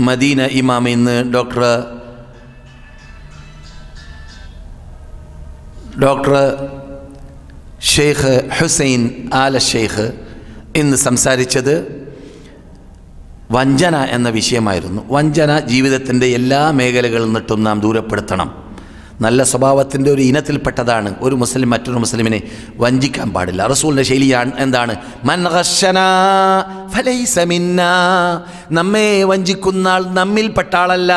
Medina ഇമാം ഇന്ന് doctor doctor Sheikh Hussain ആല ഷെയ്ഖ് ഇന്ന് സംസാരിച്ചത് വഞ്ചന എന്ന വിഷയമായിരുന്നു. വഞ്ചന ജീവിതത്തിന്റെ എല്ലാ മേഖലകളിൽ നിന്നിട്ടും നാം ദൂരപ്പെടുത്തണം. നല്ല സ്വഭാവത്തിന്റെ ഒരു ഇനത്തിൽപ്പെട്ടതാണ്. ഒരു മുസ്ലിം മറ്റൊരു മുസ്ലിമിനെ വഞ്ചിക്കാൻ പാടില്ല. റസൂലിന്റെ ശൈലിയാണ് എന്താണ്. നമ്മെ വഞ്ചിക്കുന്ന ആൾ നമ്മിൽപ്പെട്ട ആളല്ല.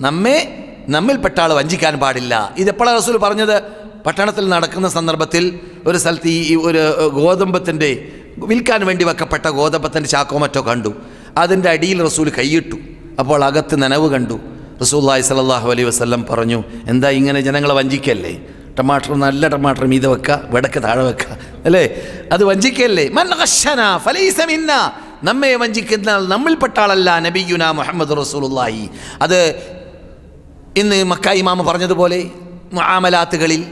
നമ്മെ നമ്മിൽപ്പെട്ട ആൾ വഞ്ചിക്കാൻ പാടില്ല. ഇതെപ്പോഴാണ് റസൂൽ പറഞ്ഞത്? പട്ടണത്തിൽ നടക്കുന്ന സന്ദർഭത്തിൽ ഒരു സ്ഥലത്ത് ഈ ഒരു ഗോതമ്പത്തിന്റെ വിൽക്കാൻ വേണ്ടി വെക്കപ്പെട്ട ഗോതമ്പത്തിന്റെ ചാക്കോ മറ്റോ കണ്ടു. അതിന്റെ അടിയിൽ റസൂൽ കൈയിട്ടു. അപ്പോൾ അകത്ത് നനവ് കണ്ടു. റസൂല്ലായി സലാഹു അലൈ വസ്ലം പറഞ്ഞു എന്താ ഇങ്ങനെ ജനങ്ങളെ വഞ്ചിക്കല്ലേ? ടമാട്ടർ നല്ല ടമാട്ടർ മീത വെക്കുക വിടക്ക് താഴെ വെക്കുക അല്ലേ? അത് വഞ്ചിക്കല്ലേ. നമ്മെ വഞ്ചിക്കുന്ന നമ്മൾപ്പെട്ട ആളല്ല നബിയുന മുഹമ്മദ് റസൂലുള്ളാഹി. അത് ഇന്ന് മക്ക ഇമാമ പറഞ്ഞതുപോലെ ആമലാത്തുകളിൽ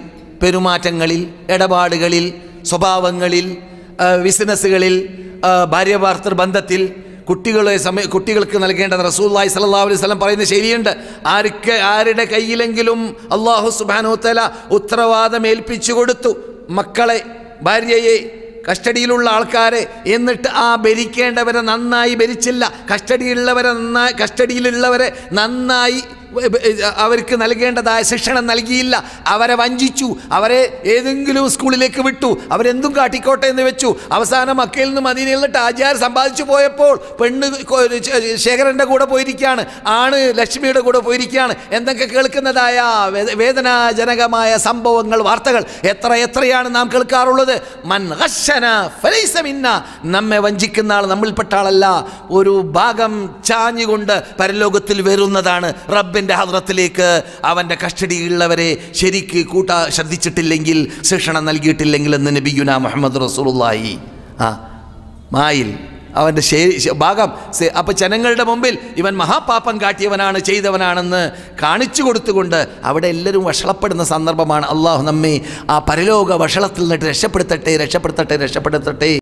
പെരുമാറ്റങ്ങളിൽ ഇടപാടുകളിൽ സ്വഭാവങ്ങളിൽ ബിസിനസ്സുകളിൽ ഭാര്യ ഭർത്തൃ ബന്ധത്തിൽ കുട്ടികളെ സമയ കുട്ടികൾക്ക് നൽകേണ്ടത് റസൂല്ലായി സല്ലല്ലാഹു അലൈഹി സ്വലം പറയുന്ന ശരിയുണ്ട്. ആർക്ക് ആരുടെ കയ്യിലെങ്കിലും അള്ളാഹു സുബാനോത്തല ഉത്തരവാദം ഏൽപ്പിച്ചു കൊടുത്തു. മക്കളെ ഭാര്യയെ കസ്റ്റഡിയിലുള്ള ആൾക്കാരെ എന്നിട്ട് ആ ഭരിക്കേണ്ടവരെ നന്നായി ഭരിച്ചില്ല. കസ്റ്റഡിയിലുള്ളവരെ നന്നായി കസ്റ്റഡിയിലുള്ളവരെ നന്നായി അവർക്ക് നൽകേണ്ടതായ ശിക്ഷണം നൽകിയില്ല. അവരെ വഞ്ചിച്ചു. അവരെ ഏതെങ്കിലും സ്കൂളിലേക്ക് വിട്ടു. അവരെന്തും കാട്ടിക്കോട്ടെ എന്ന് വെച്ചു. അവസാനം മക്കയിൽ നിന്ന് മദീനയിൽ നിന്നിട്ട് ആചാർ സമ്പാദിച്ചു പോയപ്പോൾ പെണ്ണ് ശേഖരന്റെ കൂടെ പോയിരിക്കുകയാണ് ആണ് ലക്ഷ്മിയുടെ കൂടെ പോയിരിക്കുകയാണ് എന്തൊക്കെ കേൾക്കുന്നതായ വേദനാജനകമായ സംഭവങ്ങൾ വാർത്തകൾ. എത്ര എത്രയാണ് നാം കേൾക്കാറുള്ളത്? മൻ ഫലൈസമിന്ന ഫലൈസ മിന്ന. നമ്മെ വഞ്ചിക്കുന്ന ആൾ നമ്മിൽപ്പെട്ട ആളല്ല. ഒരു ഭാഗം ചാഞ്ഞുകൊണ്ട് പരലോകത്തിൽ വരുന്നതാണ് റബ്ബിന്റെ ഹദ്രത്തിലേക്ക് അവന്റെ കസ്റ്റഡിയിലുള്ളവരെ ശരിക്ക് കൂട്ടാ ശ്രദ്ധിച്ചിട്ടില്ലെങ്കിൽ ശിക്ഷണം നൽകിയിട്ടില്ലെങ്കിൽ എന്ന് നബിയുന മുഹമ്മദ് റസൂലുള്ളാഹി. ആ മായിൽ അവന്റെ ഭാഗം അപ്പോൾ ജനങ്ങളുടെ മുമ്പിൽ ഇവൻ മഹാപാപം കാട്ടിയവനാണ് ചെയ്തവനാണെന്ന് കാണിച്ചു കൊടുത്തുകൊണ്ട് അവിടെ എല്ലാവരും വഷളപ്പെടുന്ന സന്ദർഭമാണ്. അള്ളാഹു നമ്മെ ആ പരലോക വഷളത്തിൽ നിന്നിട്ട് രക്ഷപ്പെടുത്തട്ടെ രക്ഷപ്പെടുത്തട്ടെ രക്ഷപ്പെടുത്തട്ടെ.